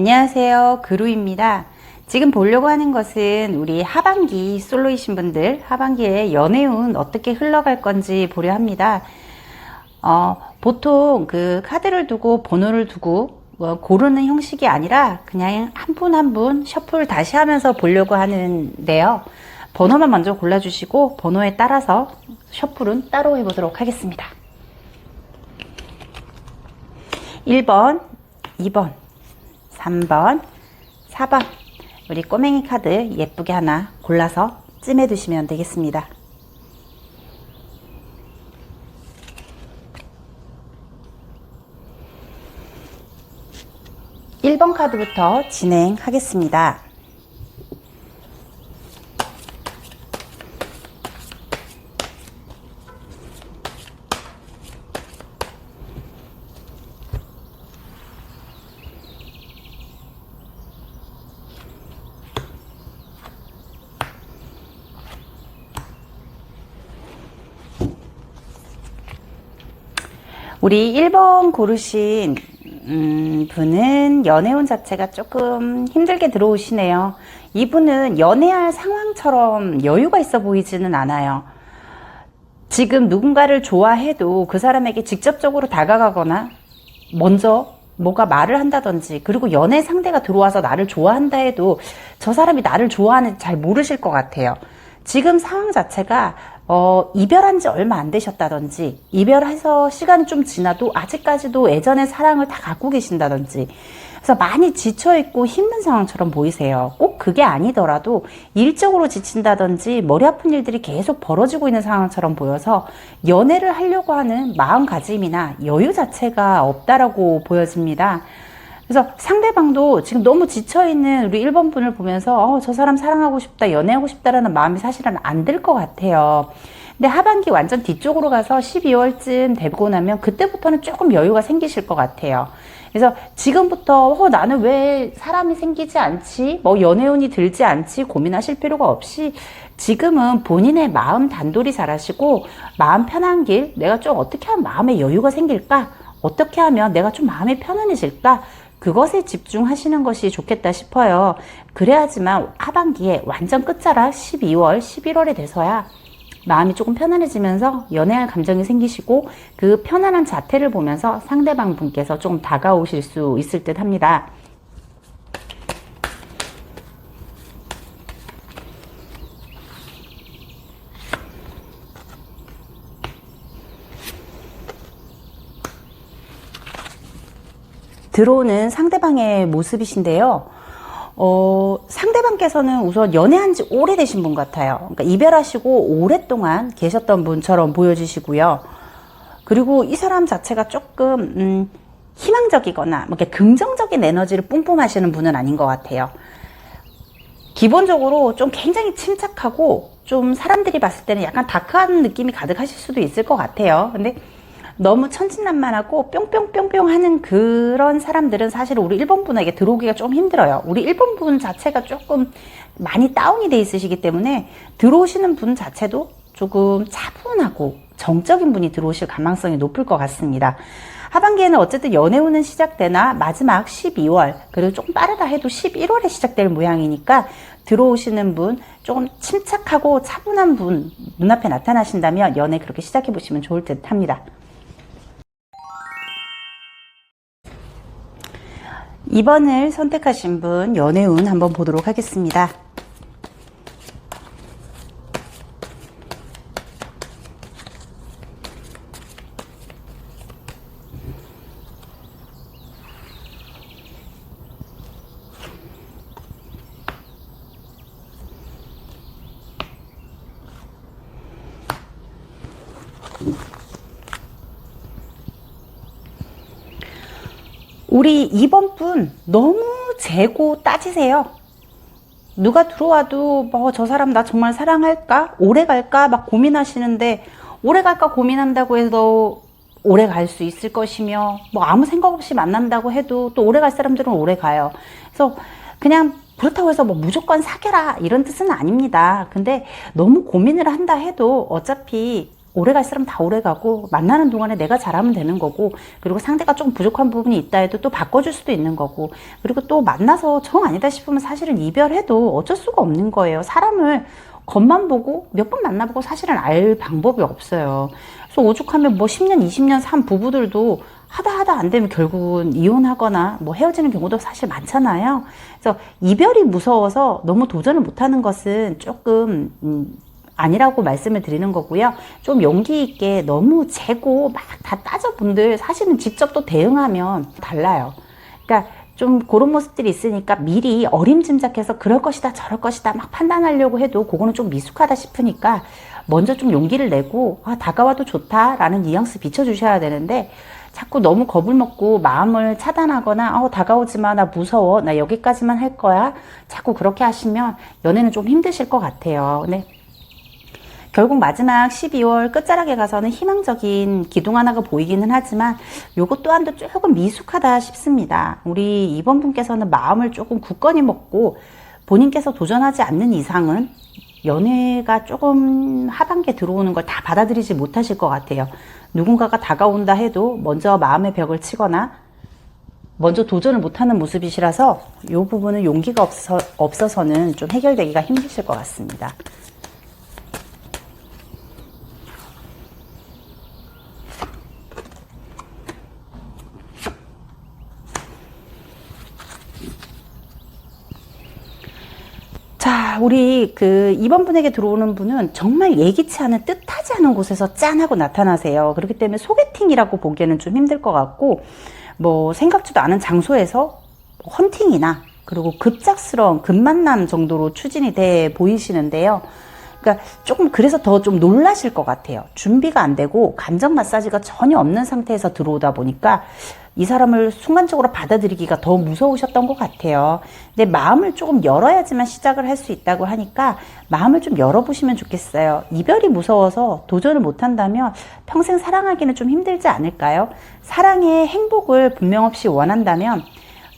안녕하세요. 그루입니다. 지금 보려고 하는 것은 우리 하반기 솔로이신 분들, 하반기에 연애운 어떻게 흘러갈 건지 보려 합니다. 어, 보통 그 카드를 두고 번호를 두고 뭐 고르는 형식이 아니라 그냥 한 분 한 분 셔플 다시 하면서 보려고 하는데요. 번호만 먼저 골라주시고 번호에 따라서 셔플은 따로 해보도록 하겠습니다. 1번, 2번, 3번, 4번. 우리 꼬맹이 카드 예쁘게 하나 골라서 찜해 두시면 되겠습니다. 일번 카드부터 진행하겠습니다. 우리 1번 고르신 음, 분은 연애운 자체가 조금 힘들게 들어오시네요. 이분은 연애할 상황처럼 여유가 있어 보이지는 않아요. 지금 누군가를 좋아해도 그 사람에게 직접적으로 다가가거나 먼저 뭐가 말을 한다든지 그리고 연애 상대가 들어와서 나를 좋아한다 해도 저 사람이 나를 좋아하는지 잘 모르실 것 같아요. 지금 상황 자체가 어, 이별한 지 얼마 안 되셨다든지, 이별해서 시간이 좀 지나도 아직까지도 예전의 사랑을 다 갖고 계신다든지, 그래서 많이 지쳐있고 힘든 상황처럼 보이세요. 꼭 그게 아니더라도 일적으로 지친다든지 머리 아픈 일들이 계속 벌어지고 있는 상황처럼 보여서 연애를 하려고 하는 마음가짐이나 여유 자체가 없다라고 보여집니다. 그래서 상대방도 지금 너무 지쳐있는 우리 1번 분을 보면서 어, 저 사람 사랑하고 싶다, 연애하고 싶다라는 마음이 사실은 안 들 것 같아요. 근데 하반기 완전 뒤쪽으로 가서 12월쯤 되고 나면 그때부터는 조금 여유가 생기실 것 같아요. 그래서 지금부터 어, 나는 왜 사람이 생기지 않지? 뭐 연애운이 들지 않지? 고민하실 필요가 없이 지금은 본인의 마음 단돌이 잘하시고 마음 편한 길 내가 좀 어떻게 하면 마음에 여유가 생길까? 어떻게 하면 내가 좀 마음이 편안해질까? 그것에 집중하시는 것이 좋겠다 싶어요. 그래야지만 하반기에 완전 끝자락 12월, 11월에 돼서야 마음이 조금 편안해지면서 연애할 감정이 생기시고 그 편안한 자태를 보면서 상대방 분께서 조금 다가오실 수 있을 듯 합니다. 들어오는 상대방의 모습이신데요. 어, 상대방께서는 우선 연애한 지 오래되신 분 같아요. 그러니까 이별하시고 오랫동안 계셨던 분처럼 보여지시고요. 그리고 이 사람 자체가 조금, 음, 희망적이거나, 뭐 이렇게 긍정적인 에너지를 뿜뿜하시는 분은 아닌 것 같아요. 기본적으로 좀 굉장히 침착하고, 좀 사람들이 봤을 때는 약간 다크한 느낌이 가득하실 수도 있을 것 같아요. 근데 너무 천진난만하고 뿅뿅뿅뿅 하는 그런 사람들은 사실 우리 1번 분에게 들어오기가 좀 힘들어요. 우리 1번 분 자체가 조금 많이 다운이 돼 있으시기 때문에 들어오시는 분 자체도 조금 차분하고 정적인 분이 들어오실 가망성이 높을 것 같습니다. 하반기에는 어쨌든 연애운은 시작되나 마지막 12월 그리고 조금 빠르다 해도 11월에 시작될 모양이니까 들어오시는 분 조금 침착하고 차분한 분 눈앞에 나타나신다면 연애 그렇게 시작해 보시면 좋을 듯 합니다. 2번을 선택하신 분 연애운 한번 보도록 하겠습니다. 우리 2번 분 너무 재고 따지세요. 누가 들어와도 뭐 저 사람 나 정말 사랑할까? 오래 갈까? 막 고민하시는데 오래 갈까 고민한다고 해서 오래 갈 수 있을 것이며 뭐 아무 생각 없이 만난다고 해도 또 오래 갈 사람들은 오래 가요. 그래서 그냥 그렇다고 해서 뭐 무조건 사귀라 이런 뜻은 아닙니다. 근데 너무 고민을 한다 해도 어차피 오래 갈 사람 다 오래 가고 만나는 동안에 내가 잘하면 되는 거고 그리고 상대가 좀 부족한 부분이 있다 해도 또 바꿔줄 수도 있는 거고 그리고 또 만나서 정 아니다 싶으면 사실은 이별해도 어쩔 수가 없는 거예요. 사람을 겉만 보고 몇 번 만나보고 사실은 알 방법이 없어요. 그래서 오죽하면 뭐 10년, 20년 산 부부들도 하다 하다 안 되면 결국은 이혼하거나 뭐 헤어지는 경우도 사실 많잖아요. 그래서 이별이 무서워서 너무 도전을 못하는 것은 조금 음, 아니라고 말씀을 드리는 거고요. 좀 용기 있게 너무 재고 막 다 따져분들 사실은 직접 또 대응하면 달라요. 그러니까 좀 그런 모습들이 있으니까 미리 어림짐작해서 그럴 것이다 저럴 것이다 막 판단하려고 해도 그거는 좀 미숙하다 싶으니까 먼저 좀 용기를 내고 아 다가와도 좋다라는 뉘앙스 비춰주셔야 되는데 자꾸 너무 겁을 먹고 마음을 차단하거나 어 다가오지 마 나 무서워 나 여기까지만 할 거야 자꾸 그렇게 하시면 연애는 좀 힘드실 것 같아요. 네. 결국 마지막 12월 끝자락에 가서는 희망적인 기둥 하나가 보이기는 하지만 요것 또한도 조금 미숙하다 싶습니다. 우리 이번 분께서는 마음을 조금 굳건히 먹고 본인께서 도전하지 않는 이상은 연애가 조금 하반기에 들어오는 걸 다 받아들이지 못하실 것 같아요. 누군가가 다가온다 해도 먼저 마음의 벽을 치거나 먼저 도전을 못하는 모습이시라서 이 부분은 용기가 없어, 없어서는 좀 해결되기가 힘드실 것 같습니다. 자, 우리 그 이번 분에게 들어오는 분은 정말 예기치 않은 뜻하지 않은 곳에서 짠하고 나타나세요. 그렇기 때문에 소개팅이라고 보기에는 좀 힘들 것 같고, 뭐 생각지도 않은 장소에서 헌팅이나 그리고 급작스러운 급만남 정도로 추진이 돼 보이시는데요. 그러니까 조금 그래서 더 좀 놀라실 것 같아요. 준비가 안 되고 감정 마사지가 전혀 없는 상태에서 들어오다 보니까 이 사람을 순간적으로 받아들이기가 더 무서우셨던 것 같아요. 근데 마음을 조금 열어야지만 시작을 할 수 있다고 하니까 마음을 좀 열어보시면 좋겠어요. 이별이 무서워서 도전을 못한다면 평생 사랑하기는 좀 힘들지 않을까요? 사랑의 행복을 분명 없이 원한다면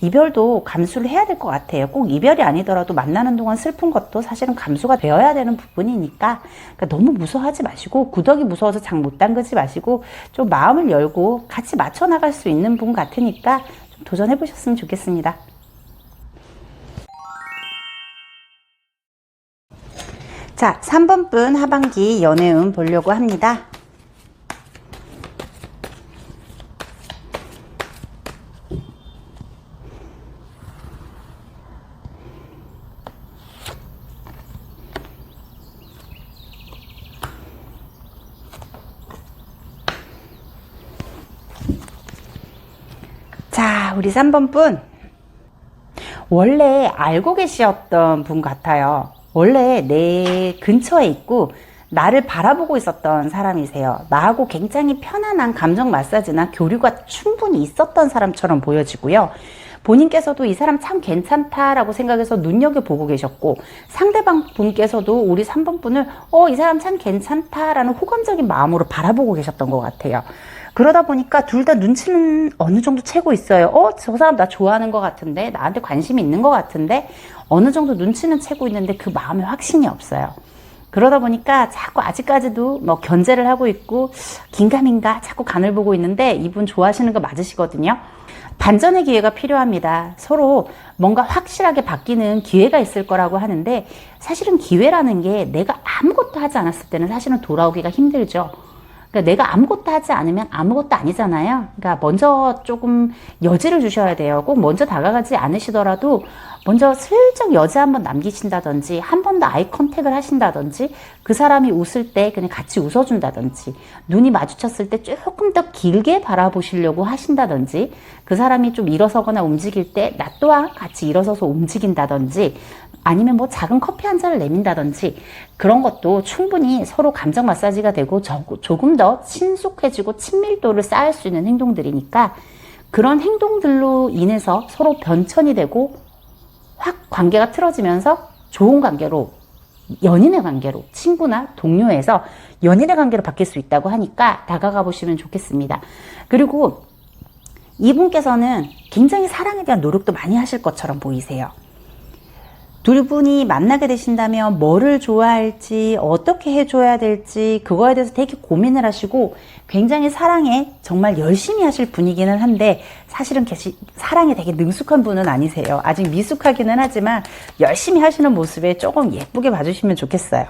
이별도 감수를 해야 될 것 같아요. 꼭 이별이 아니더라도 만나는 동안 슬픈 것도 사실은 감수가 되어야 되는 부분이니까 그러니까 너무 무서워하지 마시고 구덕이 무서워서 장 못 담그지 마시고 좀 마음을 열고 같이 맞춰 나갈 수 있는 분 같으니까 좀 도전해 보셨으면 좋겠습니다. 자, 3번 분 하반기 연애운 보려고 합니다. 자, 우리 3번 분. 원래 알고 계셨던 분 같아요. 원래 내 근처에 있고 나를 바라보고 있었던 사람이세요. 나하고 굉장히 편안한 감정 마사지나 교류가 충분히 있었던 사람처럼 보여지고요. 본인께서도 이 사람 참 괜찮다라고 생각해서 눈여겨보고 계셨고 상대방 분께서도 우리 3번 분을 어, 이 사람 참 괜찮다라는 호감적인 마음으로 바라보고 계셨던 것 같아요. 그러다 보니까 둘 다 눈치는 어느 정도 채고 있어요. 어, 저 사람 나 좋아하는 것 같은데, 나한테 관심이 있는 것 같은데, 어느 정도 눈치는 채고 있는데 그 마음에 확신이 없어요. 그러다 보니까 자꾸 아직까지도 뭐 견제를 하고 있고, 긴가민가 자꾸 간을 보고 있는데, 이분 좋아하시는 거 맞으시거든요. 반전의 기회가 필요합니다. 서로 뭔가 확실하게 바뀌는 기회가 있을 거라고 하는데, 사실은 기회라는 게 내가 아무것도 하지 않았을 때는 사실은 돌아오기가 힘들죠. 그러니까 내가 아무것도 하지 않으면 아무것도 아니잖아요. 그러니까 먼저 조금 여지를 주셔야 돼요. 꼭 먼저 다가가지 않으시더라도 먼저 슬쩍 여지 한번 남기신다든지 한 번 더 아이 컨택을 하신다든지 그 사람이 웃을 때 그냥 같이 웃어준다든지 눈이 마주쳤을 때 조금 더 길게 바라보시려고 하신다든지 그 사람이 좀 일어서거나 움직일 때 나 또한 같이 일어서서 움직인다든지 아니면 뭐 작은 커피 한 잔을 내민다든지 그런 것도 충분히 서로 감정 마사지가 되고 조금 더 친숙해지고 친밀도를 쌓을 수 있는 행동들이니까 그런 행동들로 인해서 서로 변천이 되고 확 관계가 틀어지면서 좋은 관계로 연인의 관계로 친구나 동료에서 연인의 관계로 바뀔 수 있다고 하니까 다가가 보시면 좋겠습니다. 그리고 이분께서는 굉장히 사랑에 대한 노력도 많이 하실 것처럼 보이세요. 둘 분이 만나게 되신다면 뭐를 좋아할지 어떻게 해줘야 될지 그거에 대해서 되게 고민을 하시고 굉장히 사랑에 정말 열심히 하실 분이기는 한데 사실은 사랑에 되게 능숙한 분은 아니세요. 아직 미숙하기는 하지만 열심히 하시는 모습에 조금 예쁘게 봐주시면 좋겠어요.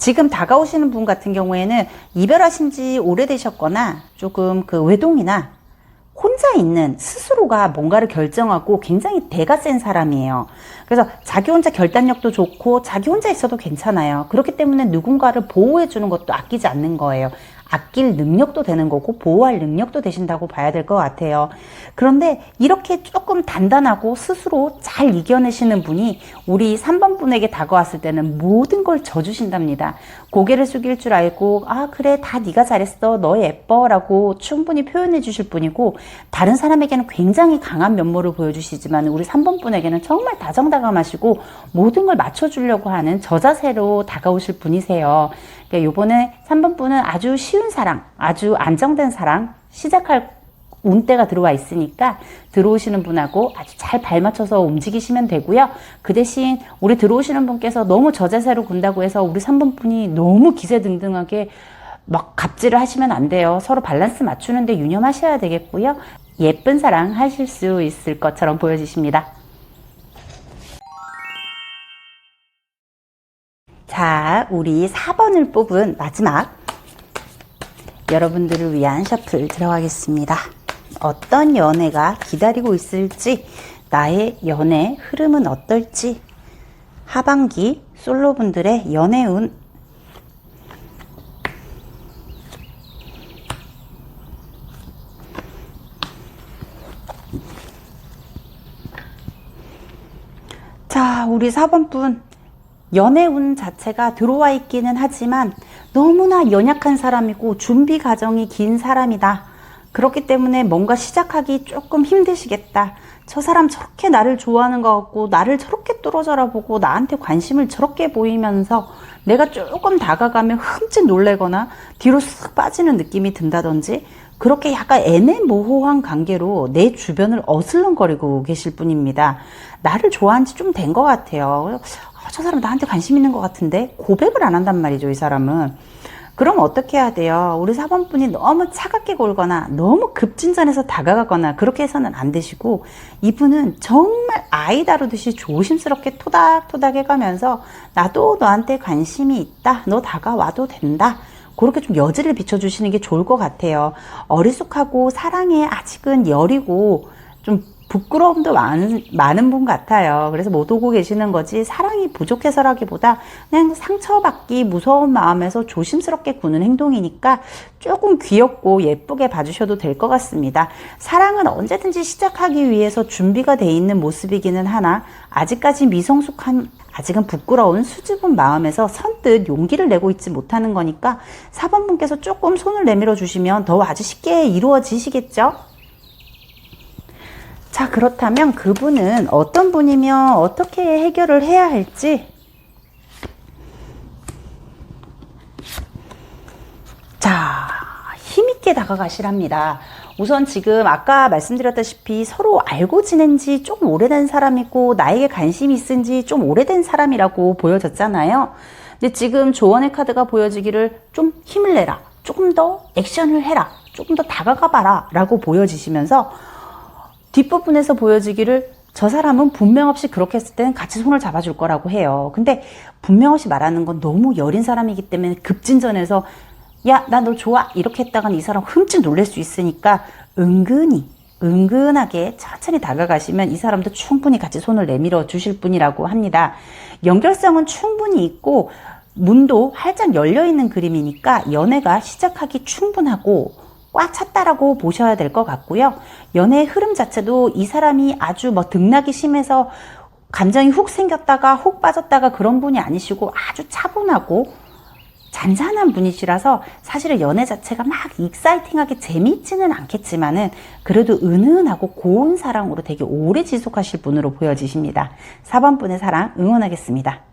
지금 다가오시는 분 같은 경우에는 이별하신 지 오래되셨거나 조금 그 외동이나 혼자 있는 스스로가 뭔가를 결정하고 굉장히 대가 센 사람이에요. 그래서 자기 혼자 결단력도 좋고 자기 혼자 있어도 괜찮아요. 그렇기 때문에 누군가를 보호해 주는 것도 아끼지 않는 거예요. 아낄 능력도 되는 거고 보호할 능력도 되신다고 봐야 될 것 같아요. 그런데 이렇게 조금 단단하고 스스로 잘 이겨내시는 분이 우리 3번 분에게 다가왔을 때는 모든 걸 져주신답니다. 고개를 숙일 줄 알고 아 그래 다 네가 잘했어 너 예뻐 라고 충분히 표현해 주실 분이고 다른 사람에게는 굉장히 강한 면모를 보여주시지만 우리 3번 분에게는 정말 다정다감하시고 모든 걸 맞춰주려고 하는 저자세로 다가오실 분이세요. 그러니까 요번에 3번 분은 아주 쉬운 사랑, 아주 안정된 사랑 시작할 운때가 들어와 있으니까 들어오시는 분하고 아주 잘 발맞춰서 움직이시면 되고요. 그 대신 우리 들어오시는 분께서 너무 저자세로 군다고 해서 우리 3번 분이 너무 기세등등하게 막 갑질을 하시면 안 돼요. 서로 밸런스 맞추는데 유념하셔야 되겠고요. 예쁜 사랑 하실 수 있을 것처럼 보여지십니다. 자, 우리 4번을 뽑은 마지막 여러분들을 위한 셔플 들어가겠습니다. 어떤 연애가 기다리고 있을지, 나의 연애 흐름은 어떨지, 하반기 솔로분들의 연애 운 자, 우리 4번 분. 연애운 자체가 들어와 있기는 하지만 너무나 연약한 사람이고 준비 과정이 긴 사람이다. 그렇기 때문에 뭔가 시작하기 조금 힘드시겠다. 저 사람 저렇게 나를 좋아하는 것 같고 나를 저렇게 뚫어져라 보고 나한테 관심을 저렇게 보이면서 내가 조금 다가가면 흠칫 놀래거나 뒤로 쓱 빠지는 느낌이 든다든지 그렇게 약간 애매모호한 관계로 내 주변을 어슬렁거리고 계실 분입니다. 나를 좋아한 지 좀 된 것 같아요. 아, 저 사람 나한테 관심 있는 것 같은데 고백을 안 한단 말이죠, 이 사람은. 그럼 어떻게 해야 돼요? 우리 4번 분이 너무 차갑게 굴거나 너무 급진전해서 다가가거나 그렇게 해서는 안 되시고 이분은 정말 아이 다루듯이 조심스럽게 토닥토닥 해가면서 나도 너한테 관심이 있다. 너 다가와도 된다. 그렇게 좀 여지를 비춰주시는 게 좋을 것 같아요. 어리숙하고 사랑에 아직은 여리고 좀 부끄러움도 많은, 많은 분 같아요. 그래서 못 오고 계시는 거지 사랑이 부족해서라기보다 그냥 상처받기 무서운 마음에서 조심스럽게 구는 행동이니까 조금 귀엽고 예쁘게 봐주셔도 될 것 같습니다. 사랑은 언제든지 시작하기 위해서 준비가 돼 있는 모습이기는 하나 아직까지 미성숙한 아직은 부끄러운 수줍은 마음에서 선뜻 용기를 내고 있지 못하는 거니까 4번 분께서 조금 손을 내밀어 주시면 더 아주 쉽게 이루어지시겠죠? 자, 그렇다면 그분은 어떤 분이며 어떻게 해결을 해야 할지 자, 힘있게 다가가시랍니다. 우선 지금 아까 말씀드렸다시피 서로 알고 지낸 지 조금 오래된 사람이고 나에게 관심이 있은 지 좀 오래된 사람이라고 보여졌잖아요. 근데 지금 조언의 카드가 보여지기를 좀 힘을 내라. 조금 더 액션을 해라. 조금 더 다가가 봐라. 라고 보여지시면서 뒷부분에서 보여지기를 저 사람은 분명 없이 그렇게 했을 때는 같이 손을 잡아줄 거라고 해요. 근데 분명 없이 말하는 건 너무 여린 사람이기 때문에 급진전해서 야, 나 너 좋아. 이렇게 했다가는 이 사람 흠칫 놀랄 수 있으니까 은근히, 은근하게 천천히 다가가시면 이 사람도 충분히 같이 손을 내밀어 주실 분이라고 합니다. 연결성은 충분히 있고, 문도 활짝 열려 있는 그림이니까 연애가 시작하기 충분하고, 꽉 찼다라고 보셔야 될 것 같고요. 연애의 흐름 자체도 이 사람이 아주 뭐 등락이 심해서 감정이 훅 생겼다가 훅 빠졌다가 그런 분이 아니시고 아주 차분하고 잔잔한 분이시라서 사실은 연애 자체가 막 익사이팅하게 재미있지는 않겠지만은 그래도 은은하고 고운 사랑으로 되게 오래 지속하실 분으로 보여지십니다. 4번 분의 사랑 응원하겠습니다.